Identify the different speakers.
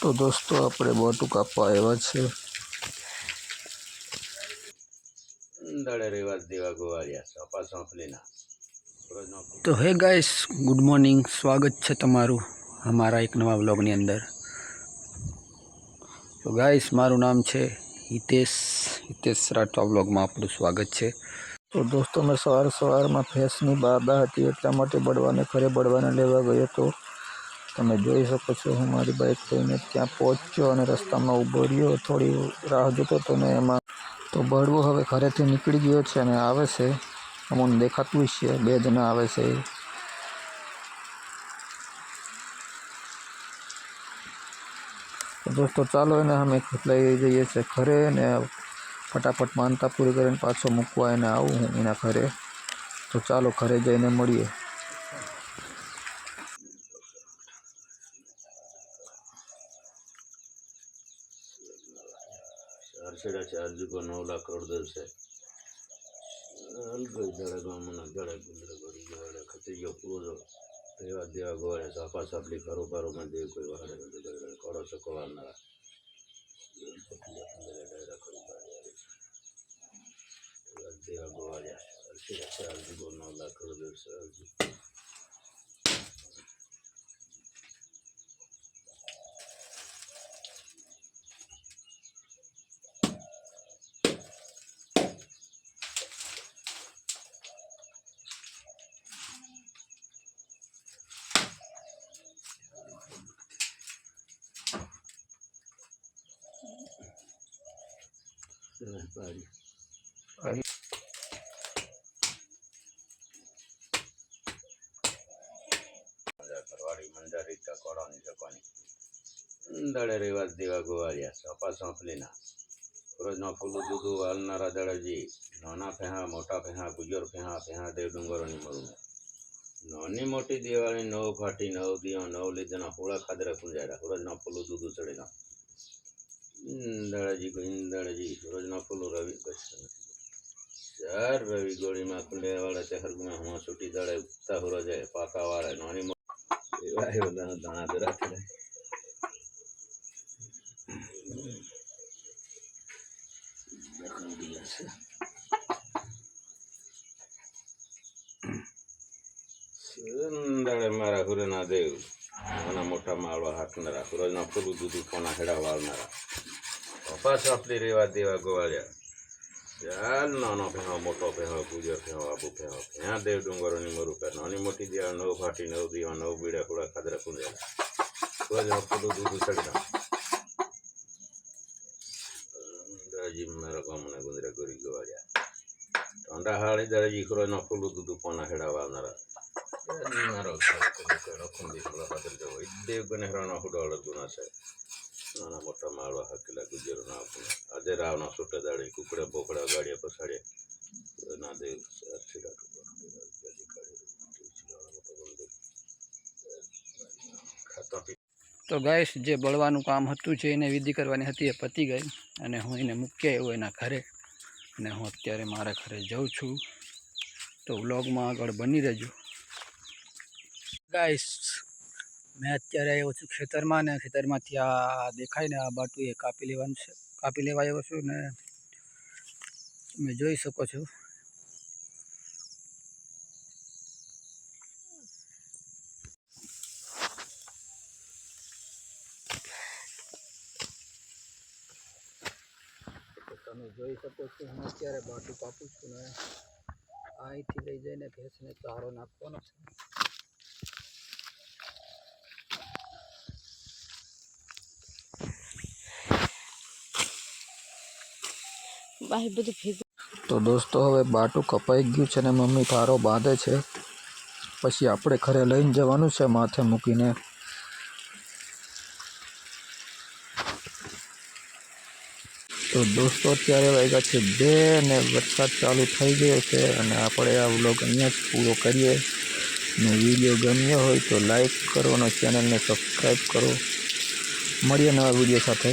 Speaker 1: તો
Speaker 2: દોસ્તો આપણે બોટું કાપવા આવ્યા છે તો હે ગાઈસ ગુડ મોર્નિંગ સ્વાગત છે તમારું અમારા એક નવા વ્લોગની અંદર. તો ગાઈસ મારું નામ છે હિતેશ હિતેશ રાઠવા વ્લોગમાં આપણું સ્વાગત છે. તો દોસ્તો મેં સવાર સવારમાં ફેસની બાબા હતી, એટલા માટે બળવાને ઘરે બળવાને લેવા ગયો હતો. તમે જોઈ શકો છો, હું મારી બાઇક થઈને ત્યાં પહોંચ્યો અને રસ્તામાં ઊભો રહ્યો. થોડી રાહ જોતો હતો ને એમાં, તો બળવો હવે ઘરેથી નીકળી ગયો છે અને આવે છે. અમને દેખાતું છે બે જણા આવે છે. તો દોસ્તો ચાલો એને અમે લઈ જઈએ છીએ ઘરે ને ફટાફટ માનતા પૂરી કરીને પાછો મૂકવા એને આવું હું એના ઘરે. તો ચાલો ઘરે જઈને મળીએ.
Speaker 1: ચાર છે ચાર જુગો નવ કરોડ દિવસે અલગઈ દડે ગામના દડે ગુંદરે પૂરો રેવા દેવા ગોળે. સાપા સાપલી કરો પારો માં દેવ કોઈ દડે કરો દેવા öldü. Evet. પાડી કરવાડી મંડારી ટકોરાની ટકોની દડે રેવા દેવા ગોવાળિયા સોપા સોંપલીના રોજનો ફૂલું દૂધું વાલનારા દળજી નાના ફેહા મોટા ફેહા ગુજર ફેહા ફેહા દેવ ડુંગરોની મરું નાની મોટી દિવાળી નવ ફાટી નવ દિયો નવ લીધના હોળા ખાદરા કુંજાડા રોજના ફૂલું દૂધું ચડીના દળજી ગોવિંદળજી રોજના ફૂલું રવિ કચ્છ ચાર રવિ ગોળીમાં ખુલ્લે વાળા ચહરગમાં હું છૂટી દળે ઉગતા હુરો જાય પાકા વાળા નાની મો- એવા એવા દાણા દાણા તો રાખે સુંદરે મારા હુરના દેવ નાના મોટા માળવા હાંકનારા હુરજના ફૂલું દૂધું કોના હેડા વાળનારા કપાસ આપલી રેવા દેવા ગોવાળ્યા ચાલ નાનો ભેહો મોટો ભેહો ગુજર ભેહો આબુ ભેહો ત્યાં દેવ ડુંગરોની મરું કર નાની મોટી દેવા નવ ફાટી નવ દીવા નવ બીડા કુડા ખાદરા કુંડેલા હુરજના ફૂલું દૂધું ચડતા દરજી મારા ગામના ગુંદરા ગોરી ગોવાળ્યા ઠંડા હાળી દરજી હુરજના ફૂલું દૂધું કોના હેડા વાળનારા મારો રખુંદી થોડા હાજર જવો દેવ ગણેરાનો હુડાળો ગુના છે નાના મોટા માળવા હાકેલા ગુજરો ના આપણે. આજે રાવના છૂટે દાડી કુકડા બોકડા ગાડિયા પછાડ્યા ના દેવ અરસીડા
Speaker 2: તો ગાઈશ જે બળવાનું કામ હતું, જે એને વિધિ કરવાની હતી, એ પતી ગઈ. અને હું એને મૂક્યા એવું એના ઘરે. અને હું અત્યારે મારા ઘરે જાઉં છું. તો વ્લોગમાં આગળ બની રહેજો. ગાઈસ મેં અત્યારે આવ્યો છું ખેતરમાં ને ખેતરમાંથી આ દેખાય ને આ બાટું એ કાપી લેવાનું છે. કાપી લેવા આવ્યો છું ને તમે જોઈ શકો છો. તમે જોઈ શકો છો, હું અત્યારે બાટું કાપું છું ને અહીંથી લઈ જઈને ભેંસને ચારો નાખવાનો છે.
Speaker 3: બાય બધું ભેગું.
Speaker 2: તો દોસ્તો, હવે બાટું કપાઈ ગયું છે ને મમ્મી તારો બાંધે છે. પછી આપણે ઘરે લઈને જવાનું છે માથે મૂકીને. તો દોસ્તો, અત્યારે વાગ્યા છે બે ને વરસાદ ચાલુ થઈ ગયો છે અને આપણે આ વ્લોગ અહીંયા જ પૂરો કરીએ. ને વીડિયો ગમ્યો હોય તો લાઈક કરો અને ચેનલને સબસ્ક્રાઈબ કરો. મળીએ નવા વીડિયો સાથે.